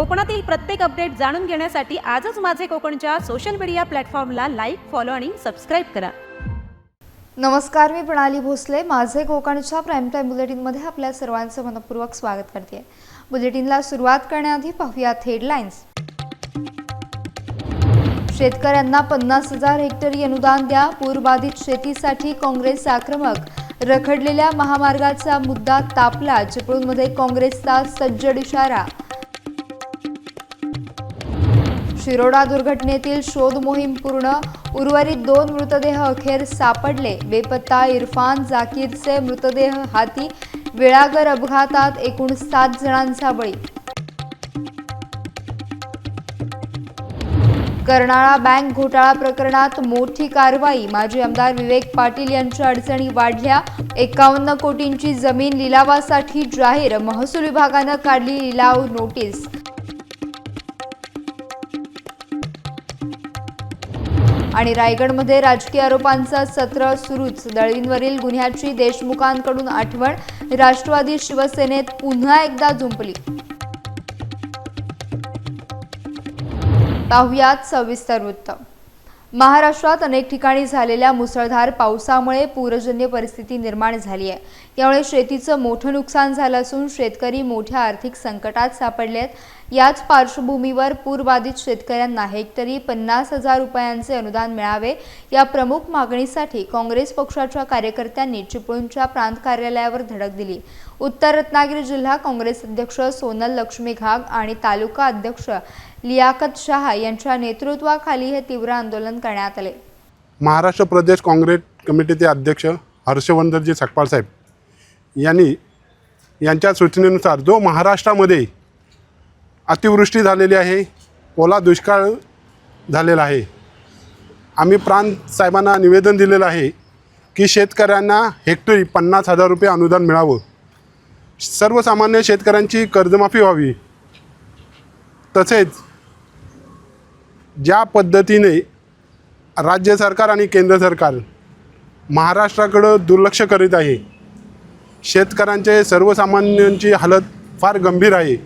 कोकणातील प्रत्येक अपडेट जाणून घेण्यासाठी आजच माझे कोकणच्या सोशल मीडिया प्लॅटफॉर्मला लाईक फॉलो आणि सबस्क्राईब करा. नमस्कार मी प्रणाली भोसले. माझे कोकणच्या प्राईम टाईम बुलेटिनमध्ये आपल्या सर्वांचं मनपूर्वक स्वागत करते. बुलेटिनला सुरुवात करण्याआधी पाहूयात हेडलाईन्स शेतकऱ्यांना पन्नास हजार हेक्टरी अनुदान द्या. पूरबाधित शेतीसाठी काँग्रेस आक्रमक. रखडलेल्या महामार्गाचा मुद्दा तापला. चिपळूणमध्ये काँग्रेसचा सज्जड इशारा. शिरोडा दुर्घटनेतील शोध मोहीम पूर्ण. उर्वरित दोन मृतदेह अखेर सापडले. बेपत्ता इरफान जाकीरचे मृतदेह हाती. वेळागर अपघातात एकूण सात जणांचा बळी. कर्नाळा बँक घोटाळा प्रकरणात मोठी कारवाई. माजी आमदार विवेक पाटील यांच्या अडचणी वाढल्या. एकावन्न कोटींची जमीन लिलावासाठी जाहीर. महसूल विभागानं काढली लिलाव नोटीस. आणि रायगडमध्ये राजकीय आरोपांचं सत्र सुरूच. दळींवरील गुन्ह्याची देशमुखांकडून आठवण राष्ट्रवादी शिवसेनेत पुन्हा एकदा झुंपली. पाहुयात सविस्तर वृत्त. महाराष्ट्रात अनेक ठिकाणी झालेल्या मुसळधार पावसामुळे पूरजन्य परिस्थिती निर्माण झाली आहे. यामुळे शेतीचं मोठं नुकसान झालं असून शेतकरी मोठ्या आर्थिक संकटात सापडले आहेत याच पार्श्वभूमीवर पूरबाधित शेतकऱ्यांना हेक्टरी पन्नास हजार रुपयांचे अनुदान मिळावे. या प्रमुख मागणीसाठी काँग्रेस पक्षाच्या कार्यकर्त्यांनी चिपळूणच्या प्रांत कार्यालयावर धडक दिली. उत्तर रत्नागिरी जिल्हा काँग्रेस अध्यक्ष सोनल लक्ष्मी घाग आणि तालुका अध्यक्ष लियाकत शहा यांच्या नेतृत्वाखाली हे तीव्र आंदोलन करण्यात आले. महाराष्ट्र प्रदेश काँग्रेस कमिटीचे अध्यक्ष हर्षवर्धनजी सकपाळ साहेब यांनी यांच्या सूचनेनुसार जो महाराष्ट्रामध्ये अतिवृष्टी झालेली आहे. ओला दुष्काळ झालेला आहे. आम्ही प्रांत साहेबांना निवेदन दिलेलं आहे की शेतकऱ्यांना हेक्टरी पन्नास हजार रुपये अनुदान मिळावं. सर्वसामान्य शेतकऱ्यांची कर्जमाफी व्हावी. तसेच ज्या पद्धतीने राज्य सरकार आणि केंद्र सरकार महाराष्ट्राकडं दुर्लक्ष करीत आहे शेतकऱ्यांचे सर्वसामान्यांची हालत फार गंभीर आहे.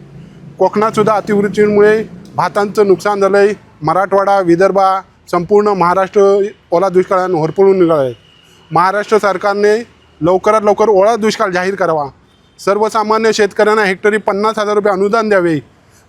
कोकणातसुद्धा अतिवृष्टीमुळे भातांचं नुकसान झालं आहे मराठवाडा विदर्भा संपूर्ण महाराष्ट्र ओला दुष्काळानं होरपळून निघाला आहे. महाराष्ट्र सरकारने लवकरात लवकर ओला दुष्काळ जाहीर करावा. सर्वसामान्य शेतकऱ्यांना हेक्टरी पन्नास हजार रुपये अनुदान द्यावे.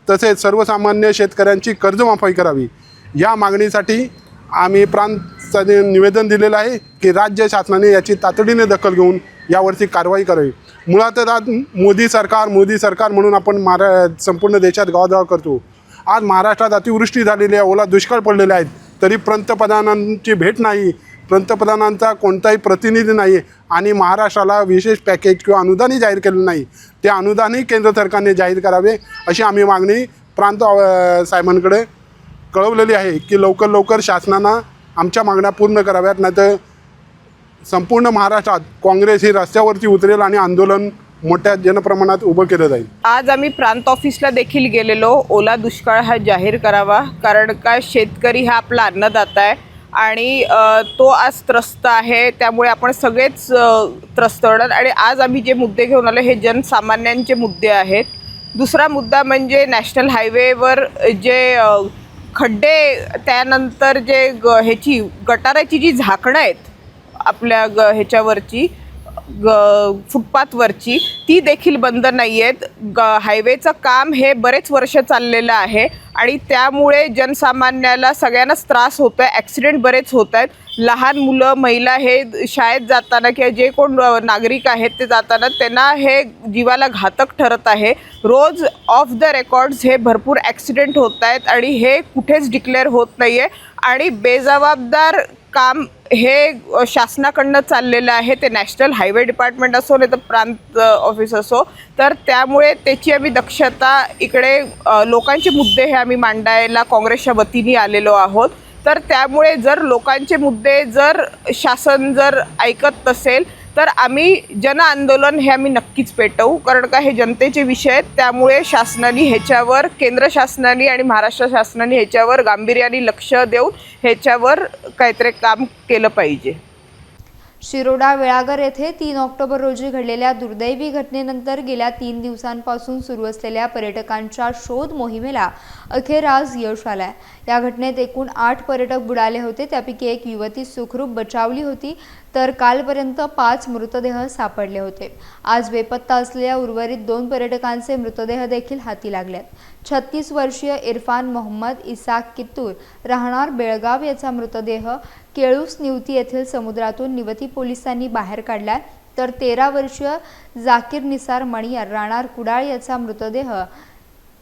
तसेच सर्वसामान्य शेतकऱ्यांची कर्जमाफी करावी. या मागणीसाठी आम्ही प्रांताने निवेदन दिलेलं आहे की राज्य शासनाने याची तातडीने दखल घेऊन यावरची कारवाई करावी. मुळातच आज मोदी सरकार मोदी सरकार म्हणून आपण महारा संपूर्ण देशात गावागाव करतो. आज महाराष्ट्रात अतिवृष्टी झालेली आहे ओला दुष्काळ पडलेले आहेत. तरी पंतप्रधानांची भेट नाही. पंतप्रधानांचा कोणताही प्रतिनिधी नाही. आणि महाराष्ट्राला विशेष पॅकेज किंवा अनुदानही जाहीर केलेलं नाही. ते अनुदानही केंद्र सरकारने जाहीर करावे अशी आम्ही मागणी प्रांत साहेबांकडे कळवलेली आहे की लवकर लवकर शासनानं आमच्या मागण्या पूर्ण कराव्यात. नाहीतर संपूर्ण महाराष्ट्रात काँग्रेस ही रस्त्यावरती उतरेल आणि आंदोलन मोठ्या जनप्रमाणात उभं केलं जाईल. आज आम्ही प्रांत ऑफिसला देखील गेलेलो. ओला दुष्काळ हा जाहीर करावा कारण काय शेतकरी हा आपला अन्नदाता आहे आणि तो आज त्रस्त आहे. त्यामुळे आपण सगळेच त्रस्त होणार. आणि आज आम्ही जे मुद्दे घेऊन आलो हे जनसामान्यांचे मुद्दे आहेत. दुसरा मुद्दा म्हणजे नॅशनल हायवेवर जे खड्डे त्यानंतर जे ग ह्याची गटाराची जी झाकणं आहेत आपल्या ग ह्याच्यावरची ग फुटपाथवरची ती देखील बंद नाही आहेत ग हायवेचं काम हे बरेच वर्ष चाललेलं आहे आणि त्यामुळे जनसामान्याला सगळ्यांनाच त्रास होतो आहे ॲक्सिडेंट बरेच होत आहेत लहान मुलं महिला हे शाळेत जाताना किंवा जे कोण नागरिक आहेत ते जाताना त्यांना हे जीवाला घातक ठरत आहे. रोज ऑफ द रेकॉर्ड्स हे भरपूर ॲक्सिडेंट होत आहेत आणि हे कुठेच डिक्लेअर होत नाही आहे आणि बेजबाबदार काम हे शासनाकडनं चाललेलं आहे ते नॅशनल हायवे डिपार्टमेंट असो नाही तर प्रांत ऑफिस असो तर त्यामुळे त्याची आम्ही दक्षता इकडे लोकांचे मुद्दे हे आम्ही मांडायला काँग्रेसच्या वतीने आलेलो आहोत. तर त्यामुळे जर लोकांचे मुद्दे जर शासन जर ऐकत नसेल तर आम्ही जन आंदोलन हे आम्ही नक्कीच पेटवू कारण का हे जनतेचे विषय आहेत. त्यामुळे शासनाने ह्याच्यावर केंद्र शासनाने आणि महाराष्ट्र शासनाने ह्याच्यावर गांभीर्याने लक्ष देऊन ह्याच्यावर काहीतरी काम केलं पाहिजे. शिरोडा वेळागर येथे तीन ऑक्टोबर रोजी घडलेल्या दुर्दैवी घटनेनंतर गेल्या तीन दिवसांपासून सुरू असलेल्या पर्यटकांच्या शोध मोहिमेला अखेर आज यश आलंय. या घटनेत एकूण आठ पर्यटक बुडाले होते. त्यापैकी एक युवती सुखरूप बचावली होती. तर कालपर्यंत पाच मृतदेह सापडले होते. आज बेपत्ता असलेल्या उर्वरित दोन पर्यटकांचे मृतदेह देखील हाती लागलेत छत्तीस वर्षीय इरफान मोहम्मद इसाक कित्तूर राहणार बेळगाव याचा मृतदेह केळूस निवती येथील समुद्रातून निवती पोलिसांनी बाहेर काढलाय. तर तेरा वर्षीय जाकीर निसार मणियार राहणार कुडाळ याचा मृतदेह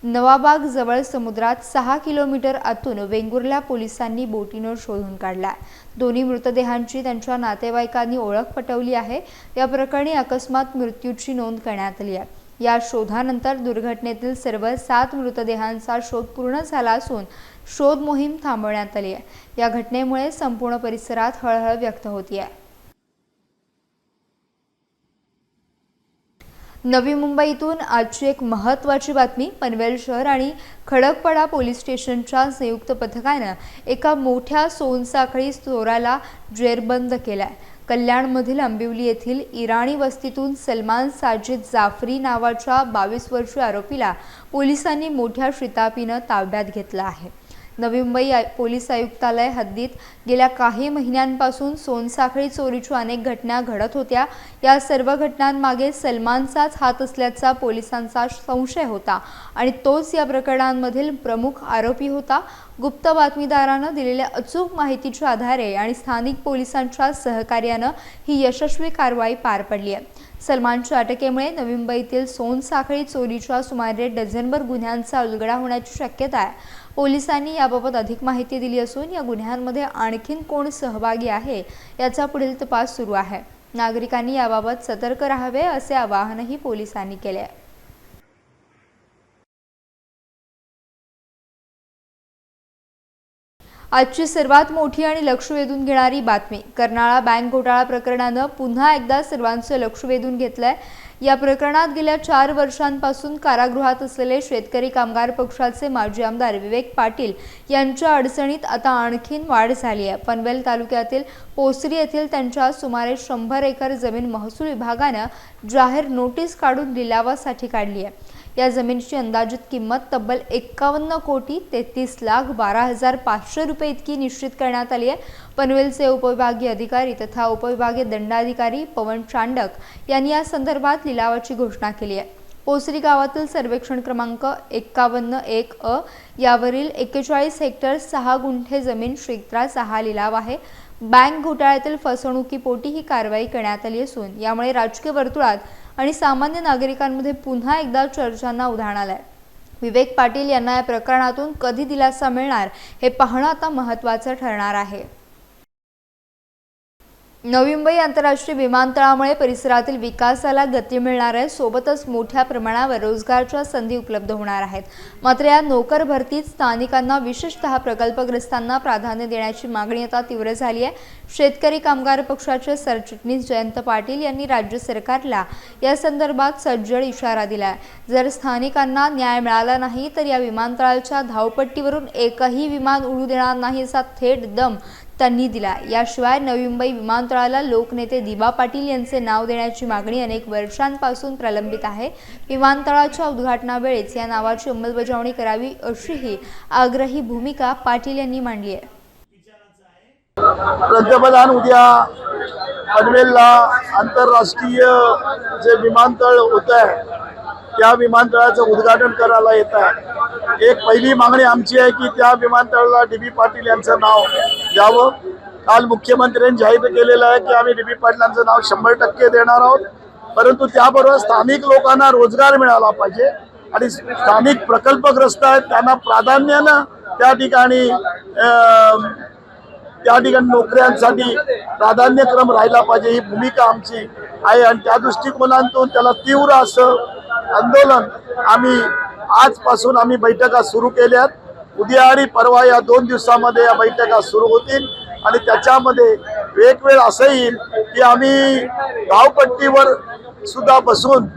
नवाबाग जवळ समुद्रात सहा किलोमीटर आतून वेंगुर्ला पोलिसांनी बोटीनं शोधून काढला. दोन्ही मृतदेहांची त्यांच्या नातेवाईकांनी ओळख पटवली आहे. या प्रकरणी अकस्मात मृत्यूची नोंद करण्यात आली आहे. या शोधानंतर दुर्घटनेतील सर्व सात मृतदेहांचा शोध पूर्ण झाला असून शोध मोहीम थांबवण्यात आली आहे. या घटनेमुळे संपूर्ण परिसरात हळहळ व्यक्त होती आहे नवी मुंबईतून आजची एक महत्त्वाची बातमी पनवेल शहर आणि खडकपाडा पोलीस स्टेशनच्या संयुक्त पथकानं एका मोठ्या सोनसाखळी चोराला जेरबंद केलाय. कल्याणमधील आंबिवली येथील इराणी वस्तीतून सलमान साजिद जाफरी नावाच्या बावीस वर्षीय आरोपीला पोलिसांनी मोठ्या शितापीनं ताब्यात घेतलं आहे. नवी मुंबई आय- पोलीस आयुक्तालय हद्दीत गेल्या काही महिन्यांपासून सोनसाखळी चोरीच्या अनेक घटना घडत होत्या. या सर्व घटनांमागे सलमानचाच हात असल्याचा पोलिसांचा संशय होता आणि तोच या प्रकरणांमधील प्रमुख आरोपी होता. गुप्त बातमीदारानं दिलेल्या अचूक माहितीच्या आधारे आणि स्थानिक पोलिसांच्या सहकार्यानं ही यशस्वी कारवाई पार पडली आहे. सलमानच्या अटकेमुळे नवी मुंबईतील सोनसाखळी चोरीच्या सुमारे डझनभर गुन्ह्यांचा उलगडा होण्याची शक्यता आहे. पोलिसांनी याबाबत अधिक माहिती दिली असून या गुन्ह्यांमध्ये आणखीन कोण सहभागी आहे याचा पुढील तपास सुरू आहे. नागरिकांनी याबाबत सतर्क राहावे असे आवाहनही पोलिसांनी केले आहे. आजची सर्वात मोठी आणि लक्ष वेधून घेणारी बातमी. कर्नाळा बँक घोटाळा प्रकरणानं पुन्हा एकदा सर्वांचं लक्ष वेधून घेतलंय. या प्रकरणात गेल्या चार वर्षांपासून कारागृहात असलेले शेतकरी कामगार पक्षाचे माजी आमदार विवेक पाटील यांच्या अडचणीत आता आणखीन वाढ झाली आहे. पनवेल तालुक्यातील पोसरी येथील त्यांच्या सुमारे शंभर एकर जमीन महसूल विभागानं जाहीर नोटीस काढून लिलावासाठी काढली आहे. या जमिनीची अंदाजित किंमत तब्बल एक्कावन्न कोटी तेहतीस लाख बारा हजार पाचशे रुपये इतकी निश्चित करण्यात आली आहे. पनवेलचे उपविभागीय अधिकारी तथा उपविभागीय दंडाधिकारी पवन चांडक यांनी या संदर्भात लिलावाची घोषणा केली आहे. पोसरी गावातील सर्वेक्षण क्रमांक एक्कावन्न एक अ यावरील एक्केचाळीस हेक्टर सहा गुंठे जमीन क्षेत्राचा हा लिलाव आहे. बँक घोटाळ्यातील फसवणुकीपोटी ही कारवाई करण्यात आली असून यामुळे राजकीय वर्तुळात आणि सामान्य नागरिकांमध्ये पुन्हा एकदा चर्चांना उधाण आलंय. विवेक पाटील यांना या प्रकरणातून कधी दिलासा मिळणार हे पाहणं आता महत्त्वाचं ठरणार आहे. नवी मुंबई आंतरराष्ट्रीय विमानतळामुळे परिसरातील विकासाला गती मिळणार आहे. सोबतच मोठ्या प्रमाणावर रोजगारच्या संधी उपलब्ध होणार आहेत. मात्र या नोकर भरतीत स्थानिकांना विशेषतः प्रकल्पग्रस्तांना प्राधान्य देण्याची मागणी आता तीव्र झाली आहे. शेतकरी कामगार पक्षाचे सरचिटणीस जयंत पाटील यांनी राज्य सरकारला या संदर्भात सज्जड इशारा दिलाय. जर स्थानिकांना न्याय मिळाला नाही तर या विमानतळाच्या धावपट्टीवरून एकही विमान उडू देणार नाही असा थेट दम त्यांनी दिला. याशिवाय नवी मुंबई विमानतळाला लोकनेते दिबा पाटील यांचे नाव देण्याची मागणी अनेक वर्षांपासून प्रलंबित आहे. विमानतळाच्या उद्घाटनावेळेस या नावाची अंमलबजावणी करावी अशीही आग्रही भूमिका पाटील यांनी मांडली आहे. पंतप्रधान उद्या पनवेलला आंतरराष्ट्रीय जे विमानतळ होत आहे त्या विमानतळाचं उद्घाटन करायला येत आहे. एक पहिली मागणी आमची आहे की त्या विमानतळाला डी बी पाटील यांचं नाव द्यावं. काल मुख्यमंत्र्यांनी जाहीर केलेलं आहे की आम्ही डी बी पाटलांचं नाव शंभर टक्के देणार आहोत. परंतु त्याबरोबर स्थानिक लोकांना रोजगार मिळाला पाहिजे आणि स्थानिक प्रकल्पग्रस्त आहेत त्यांना प्राधान्यानं त्या ठिकाणी त्या ठिकाणी नोकऱ्यांसाठी प्राधान्यक्रम राहिला पाहिजे ही भूमिका आमची आहे. आणि त्या दृष्टिकोनातून त्याला तीव्र असं आंदोलन आम्ही आजपासून आम्ही बैठका सुरू केल्यात. उद्या आणि परवा या दोन दिवसामध्ये या बैठका सुरू होतील आणि त्याच्यामध्ये वेगवेळ असं येईल की आम्ही धावपट्टीवर सुद्धा बसून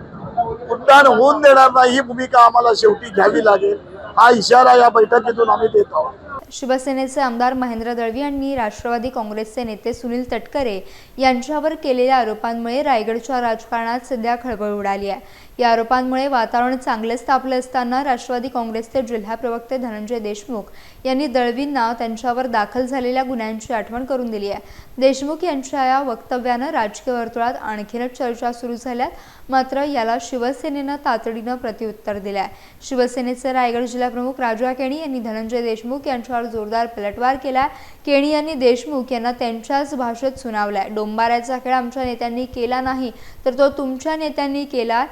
उड्डाण होऊन देणार नाही ही भूमिका आम्हाला शेवटी घ्यावी लागेल. हा इशारा या बैठकीतून आम्ही देत आहोत. शिवसेनेचे आमदार महेंद्र दळवी यांनी राष्ट्रवादी काँग्रेसचे नेते सुनील तटकरे यांच्यावर केलेल्या आरोपांमुळे रायगडच्या राजकारणात सध्या खळबळ उडाली आहे. या आरोपांमुळे वातावरण चांगलेच तापले असताना राष्ट्रवादी काँग्रेसचे जिल्हा प्रवक्ते धनंजय देशमुख यांनी दळवींना त्यांच्यावर दाखल झालेल्या गुन्ह्यांची आठवण करून दिली आहे. देशमुख यांच्या या वक्तव्यानं राजकीय वर्तुळात आणखीनच चर्चा सुरू झाल्यात मात्र याला शिवसेनेनं तातडीनं प्रत्युत्तर दिलं आहे शिवसेनेचे रायगड जिल्हाप्रमुख राजा केणी यांनी धनंजय देशमुख यांच्यावर जोरदार पलटवार केला केणी यांनी देशमुख यांना त्यांच्याच भाषेत सुनावलाय. डोंबाऱ्याचा खेळ आमच्या नेत्यांनी केला नाही तर तो तुमच्या नेत्यांनी केला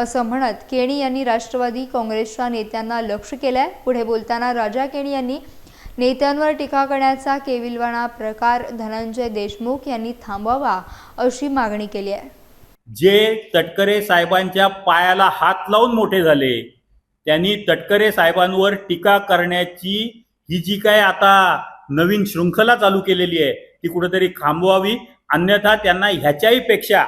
असं म्हणत केणी यांनी राष्ट्रवादी काँग्रेसच्या नेत्यांना लक्ष केलंय. पुढे बोलताना राजा केणी यांनी नेत्यांवर टीका करण्याचा केविलवाणा प्रकार धनंजय देशमुख यांनी थांबवावा अशी मागणी केली आहे. जे तटकरे साहेबांच्या पायाला हात लावून मोठे झाले त्यांनी तटकरे साहेबांवर टीका करण्याची ही जी काय आता नवीन शृंखला चालू केलेली आहे ती कुठेतरी थांबवावी अन्यथा त्यांना ह्याच्याही पेक्षा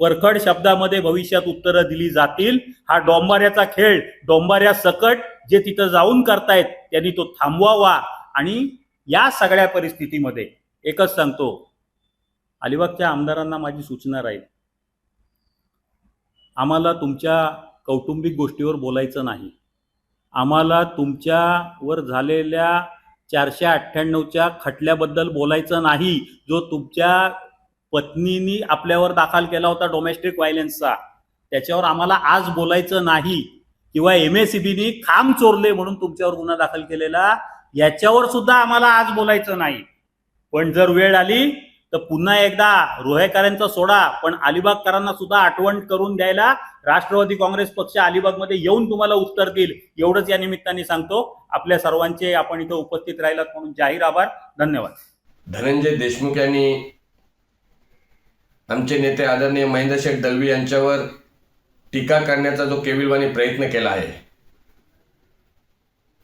परखड शब्दामध्ये भविष्यात उत्तरं दिली जातील. हा डोंबाऱ्याचा खेळ डोंबाऱ्या सकट जे तिथं जाऊन करतायत त्यांनी तो थांबवावा. आणि या सगळ्या परिस्थितीमध्ये एकच सांगतो अलिबागच्या आमदारांना माझी सूचना राहील. आम्हाला तुमच्या कौटुंबिक गोष्टीवर बोलायचं नाही. आम्हाला तुमच्यावर झालेल्या चारशे अठ्ठ्याण्णवच्या खटल्याबद्दल बोलायचं नाही जो तुमच्या पत्नीनी आपल्यावर दाखल केला होता डोमेस्टिक व्हायलन्सचा त्याच्यावर आम्हाला आज बोलायचं नाही. किंवा एम एस सी खांब चोरले म्हणून तुमच्यावर गुन्हा दाखल केलेला याच्यावर सुद्धा आम्हाला आज बोलायचं नाही. पण जर वेळ आली तर पुन्हा एकदा रोहेकरांचा सोडा पण अलिबागकरांना सुद्धा आठवण करून द्यायला राष्ट्रवादी काँग्रेस पक्ष अलिबागमध्ये येऊन तुम्हाला उत्तर देईल. एवढंच या निमित्ताने सांगतो. आपल्या सर्वांचे आपण इथं उपस्थित राहिलात म्हणून जाहीर आभार. धन्यवाद. धनंजय देशमुख यांनी आमचे नेते आदरणीय महेंद्र शेठ दळवी यांच्यावर टीका करण्याचा जो केविलवाणी प्रयत्न केला आहे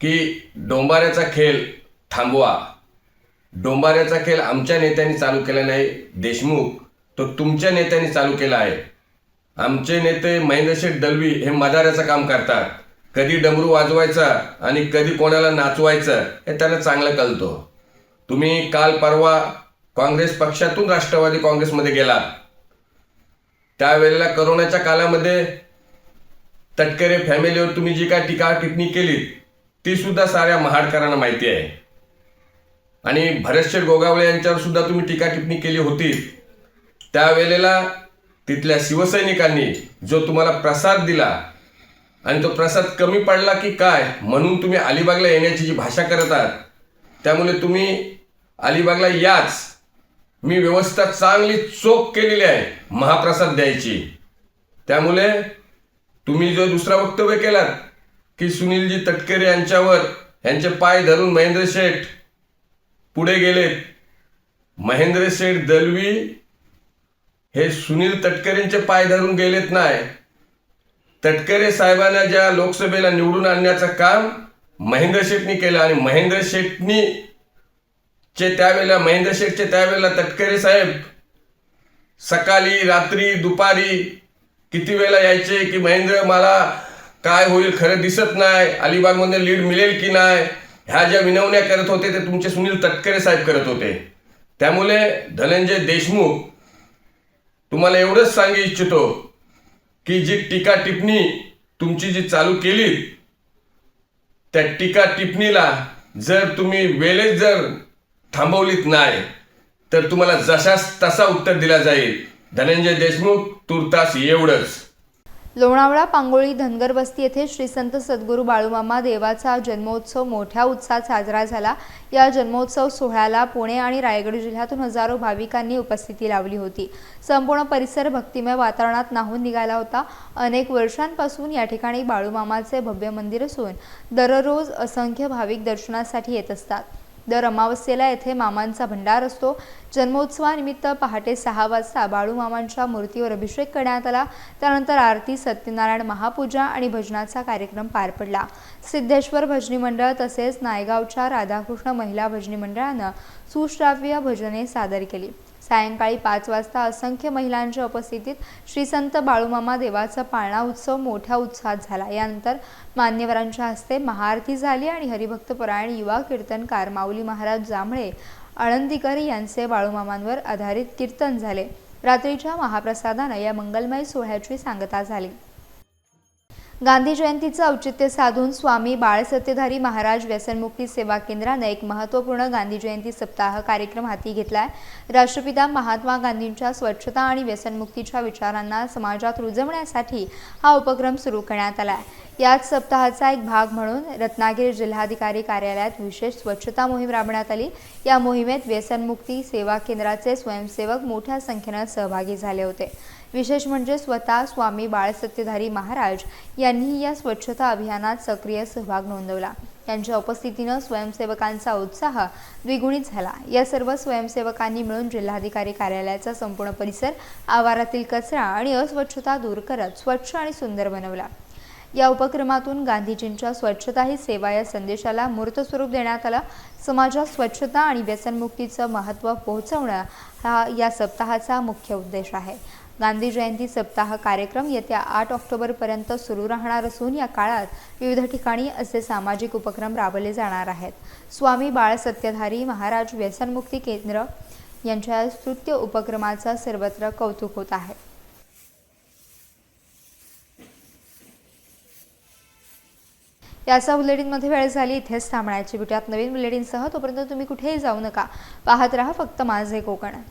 की डोंबाऱ्याचा खेळ थांबवा. डोंबाऱ्याचा खेळ आमच्या नेत्यांनी चालू केला नाही. देशमुख तो तुमच्या नेत्यांनी चालू केला आहे. आमचे नेते महेंद्रशेठ दलवी हे मदाराचं काम करतात. कधी डमरू वाजवायचा आणि कधी कोणाला नाचवायचं हे त्याला चांगलं कळतो. तुम्ही काल परवा काँग्रेस पक्षातून राष्ट्रवादी काँग्रेसमध्ये गेला. त्यावेळेला करोनाच्या काळामध्ये तटकरे फॅमिलीवर तुम्ही जी काय टीका टिप्पणी केली ती सुद्धा साऱ्या महाडकरांना माहिती आहे. आणि भरतशेठ गोगावळे यांच्यावर सुद्धा तुम्ही टीका टिप्पणी केली होती. त्यावेळेला तिथल्या शिवसैनिकांनी जो तुम्हाला प्रसाद दिला आणि तो प्रसाद कमी पडला की काय म्हणून तुम्ही अलिबागला येण्याची जी भाषा करत आहात त्यामुळे तुम्ही अलिबागला याच मी व्यवस्था चांगली चोख केलेली आहे महाप्रसाद द्यायची. त्यामुळे तुम्ही जो दुसरा वक्तव्य केलात की सुनीलजी तटकरे यांच्यावर यांचे पाय धरून महेंद्र शेठ पुढे गेलेत महेंद्र शेठ दलवी हे सुनील तटकरेंचे पाय धरून गेलेत नाही. तटकरे साहेबांना ज्या लोकसभेला निवडून आणण्याचं काम महेंद्र शेठनी केलं आणि महेंद्र शेठनी चे त्यावेळेला महेंद्र शेठचे त्यावेळेला तटकरे साहेब सकाळी रात्री दुपारी किती वेळा यायचे की महेंद्र मला काय होईल खरं दिसत नाही अलिबागमध्ये लीड मिळेल की नाही ह्या ज्या विनवण्या करत होते ते तुमचे सुनील तटकरे साहेब करत होते. त्यामुळे धनंजय देशमुख तुम्हाला एवढंच सांगू इच्छितो की जी टीका टिप्पणी तुमची जी चालू केली त्या टीका टिप्पणीला जर तुम्ही वेळेत जर थांबवलीत नाही तर तुम्हाला जशास तसा उत्तर दिला जाईल. धनंजय देशमुख तुर्तास एवढंच. लोणावळा पांगोळी धनगर वस्ती येथे श्री संत सद्गुरू बाळूमामा देवाचा जन्मोत्सव मोठ्या उत्साहात साजरा झाला. या जन्मोत्सव सोहळ्याला पुणे आणि रायगड जिल्ह्यातून हजारो भाविकांनी उपस्थिती लावली होती. संपूर्ण परिसर भक्तिमय वातावरणात नाहून निघाला होता. अनेक वर्षांपासून या ठिकाणी बाळूमामाचे भव्य मंदिर असून दररोज असंख्य भाविक दर्शनासाठी येत असतात. दर अमावस्येला येथे मामांचा भंडार असतो. जन्मोत्सवानिमित्त पहाटे सहा वाजता बाळूमामांच्या मूर्तीवर अभिषेक करण्यात आला. त्यानंतर आरती सत्यनारायण महापूजा आणि भजनाचा कार्यक्रम पार पडला. सिद्धेश्वर भजनी मंडळ तसेच नायगावच्या राधाकृष्ण महिला भजनी मंडळानं सुश्राव्य भजने सादर केली. सायंकाळी पाच वाजता असंख्य महिलांच्या उपस्थितीत श्री संत बाळूमामा देवाचा पाळणा उत्सव मोठ्या उत्साहात झाला. यानंतर मान्यवरांच्या हस्ते महाआरती झाली आणि हरिभक्तपरायण युवा कीर्तनकार माऊली महाराज जांभळे आळंदीकर यांचे बाळूमामांवर आधारित कीर्तन झाले. रात्रीच्या महाप्रसादानं या मंगलमय सोहळ्याची सांगता झाली. गांधी जयंतीचं औचित्य साधून स्वामी बाळसत्यधारी महाराज व्यसनमुक्ती सेवा केंद्रानं एक महत्त्वपूर्ण गांधी जयंती सप्ताह कार्यक्रम हाती घेतला आहे राष्ट्रपिता महात्मा गांधींच्या स्वच्छता आणि व्यसनमुक्तीच्या विचारांना समाजात रुजवण्यासाठी हा उपक्रम सुरू करण्यात आला आहे याच सप्ताहाचा एक भाग म्हणून रत्नागिरी जिल्हाधिकारी कार्यालयात विशेष स्वच्छता मोहीम राबवण्यात आली. या मोहिमेत व्यसनमुक्ती सेवा केंद्राचे स्वयंसेवक मोठ्या संख्येनं सहभागी झाले होते. विशेष म्हणजे स्वतः स्वामी बाळसत्यधारी महाराज यांनीही या स्वच्छता अभियानात सक्रिय सहभाग नोंदवला. त्यांच्या उपस्थितीनं स्वयंसेवकांचा उत्साह द्विगुणित झाला. या सर्व स्वयंसेवकांनी मिळून जिल्हाधिकारी कार्यालयाचा संपूर्ण परिसर आवारातील कचरा आणि अस्वच्छता दूर करत स्वच्छ आणि सुंदर बनवला. या उपक्रमातून गांधीजींच्या स्वच्छता ही सेवा या संदेशाला मूर्त स्वरूप देण्यात आलं. समाजात स्वच्छता आणि व्यसनमुक्तीचं महत्त्व पोहोचवणं हा या सप्ताहाचा मुख्य उद्देश आहे. गांधी जयंती सप्ताह कार्यक्रम येत्या आठ ऑक्टोबरपर्यंत सुरू राहणार असून या काळात विविध ठिकाणी असे सामाजिक उपक्रम राबवले जाणार आहेत. स्वामी बाळ सत्यधारी महाराज व्यसनमुक्ती केंद्र यांच्या स्तृत्य उपक्रमाचं सर्वत्र कौतुक होत आहे. याचा बुलेटिनमध्ये वेळ झाली इथेच थांबण्याची. भेटूयात नवीन बुलेटिनसह. तोपर्यंत तुम्ही कुठेही जाऊ नका. पाहत राहा फक्त माझे कोकण.